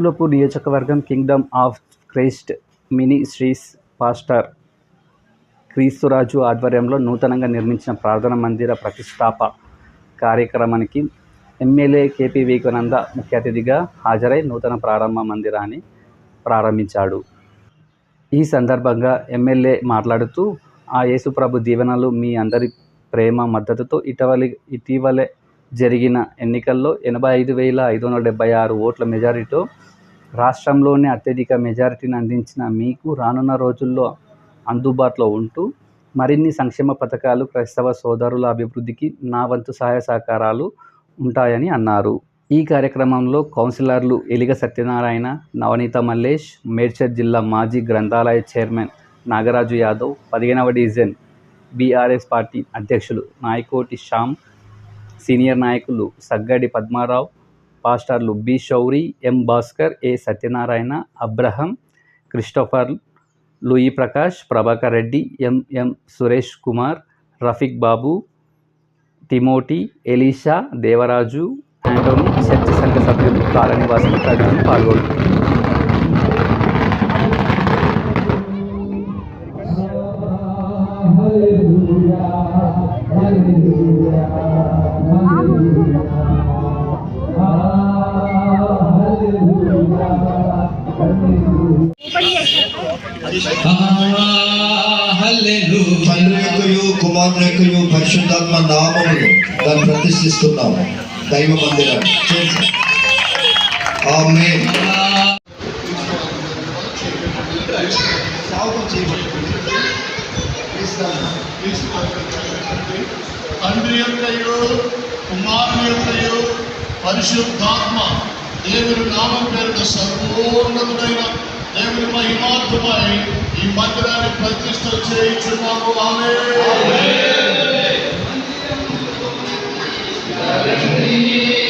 కుత్బుల్లాపూర్ నియోజకవర్గం Kingdom of Christ Ministries pastor Kreesturaju ఆధ్వర్యంలో నూతనంగా నిర్మించిన ప్రార్థన మందిర ప్రతిష్టాప కార్యక్రమానికి ఎమ్మెల్యే కేపీ వివేకానంద ముఖ్య అతిథిగా హాజరై నూతన ప్రారంభ మందిరాన్ని ప్రారంభించాడు. ఈ సందర్భంగా ఎమ్మెల్యే మాట్లాడుతూ ఆ యేసుప్రభు దీవెనలు మీ అందరి ప్రేమ మద్దతుతో ఇటీవలి ఇటీవలే జరిగిన ఎన్నికల్లో ఎనభై ఐదు వేల ఐదు వందల డెబ్బై ఆరు ఓట్ల మెజారిటీతో రాష్ట్రంలోనే అత్యధిక మెజారిటీని అందించిన మీకు రానున్న రోజుల్లో అందుబాటులో ఉంటూ మరిన్ని సంక్షేమ పథకాలు క్రైస్తవ సోదరుల అభివృద్ధికి నా వంతు సహాయ సహకారాలు ఉంటాయని అన్నారు. ఈ కార్యక్రమంలో కౌన్సిలర్లు ఎలిగ సత్యనారాయణ నవనీత మల్లేష్ మేడ్చల్ జిల్లా మాజీ గ్రంథాలయ చైర్మన్ నాగరాజు యాదవ్ పదిహేనవ డివిజన్ బీఆర్ఎస్ పార్టీ అధ్యక్షులు నాయకోటి శ్యామ్ సీనియర్ నాయకులు సగ్గడి పద్మారావు పాస్టర్లు B Shouri M Bhaskar A Satyanarayana Abraham Christopher Louis Prakash Prabhakar Reddy MM Suresh Kumar Rafiq Babu Timothy Elisha Devaraju Antony చర్చ సంఘ సభ్యులు కాలనివాసులు తదితరులు పాల్గొన్నారు తండ్రి యొక్కయు పరిశుద్ధాత్మ నామములు దాన్ని ప్రతిష్ఠిస్తున్నాం దైవ మందిరాన్ని. ఆమేన్. తండ్రి యొక్కయు కుమారుని యొక్కయు పరిశుద్ధాత్మ దేవుని నామం పేరుట సర్వోన్నతుడైన దేవుని మహిమాత్మై ఈ మందిరాన్ని ప్రతిష్ట చేయించున్నాము ఆమె Thank you.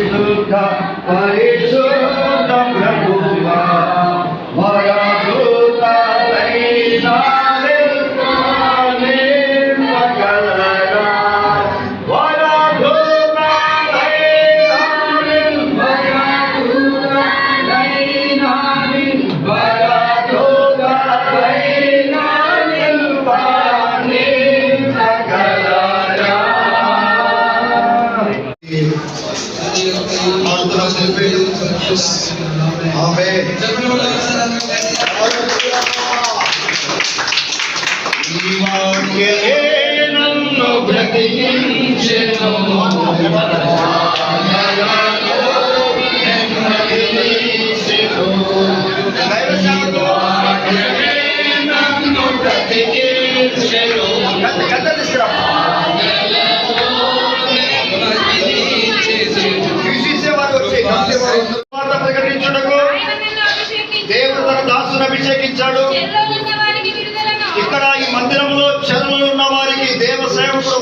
వాక్యమే నన్ను బ్రతికించెను.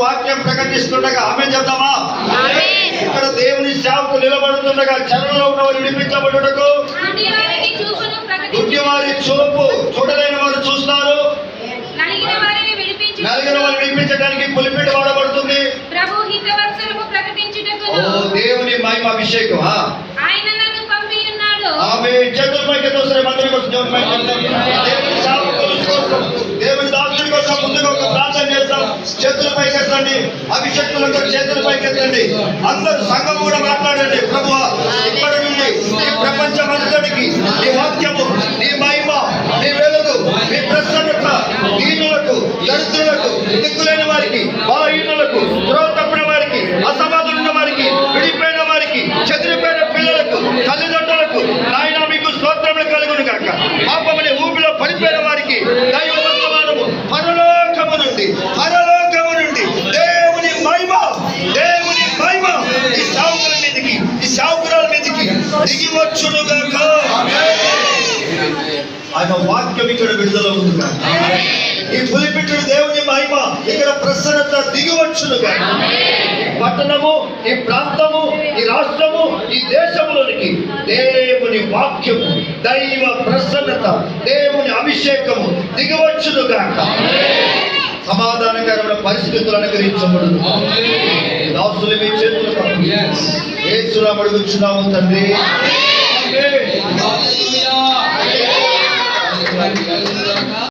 వాక్యం ప్రకటిస్తుండగా ఆమె చెప్దామా? ఇక్కడ దేవుని సేవకు నిలబడుతుండగా చరువులో ఉన్న వారు విడిపించబడుటకు గుడ్డి వారి చూపు చూడలేని వారు చూస్తారు. నలిగిన వారు విడిపించడానికి పులిపేట వాడబడుతుంది. ఓ దేవుని మహిమ అభిషేకం ఆమె చేతుల పైకి తోసరే మందిరం కోసం చేతుల పైకి ఎత్తండి అభిషక్తులతో చేతుల పైకి ఎత్తండి అందరూ సంఘం కూడా మాట్లాడండి. ప్రభు ఇక్కడ నుండి ఈ ప్రపంచం అంతటికి నీ వాక్యము నీ మహిమ నీ వెలుగు నీ ప్రసన్నత దీనులకు దరిద్రులకు దిక్కులేని వారికి దిగి వచ్చునుగాక ఆయన వాక్యం ఇక్కడ విడుదల ఉందిగా. ఈ పులిపిట్టుడు దేవుని మహిమ ఇక్కడ ప్రసన్నత దిగి వచ్చునుగా ఈ పట్టణము ఈ ప్రాంతము ఈ రాష్ట్రము ఈ దేశంలోనికి దేవుని వాక్యము దైవ ప్రసన్నత దేవుని అభిషేకము దిగవచ్చునుగాక. సమాధానకరమైన పరిస్థితులు అనుగ్రహించబడును. దాసులు మీ చేతులు ఏసురా అడుగుచున్నాము తండ్రి.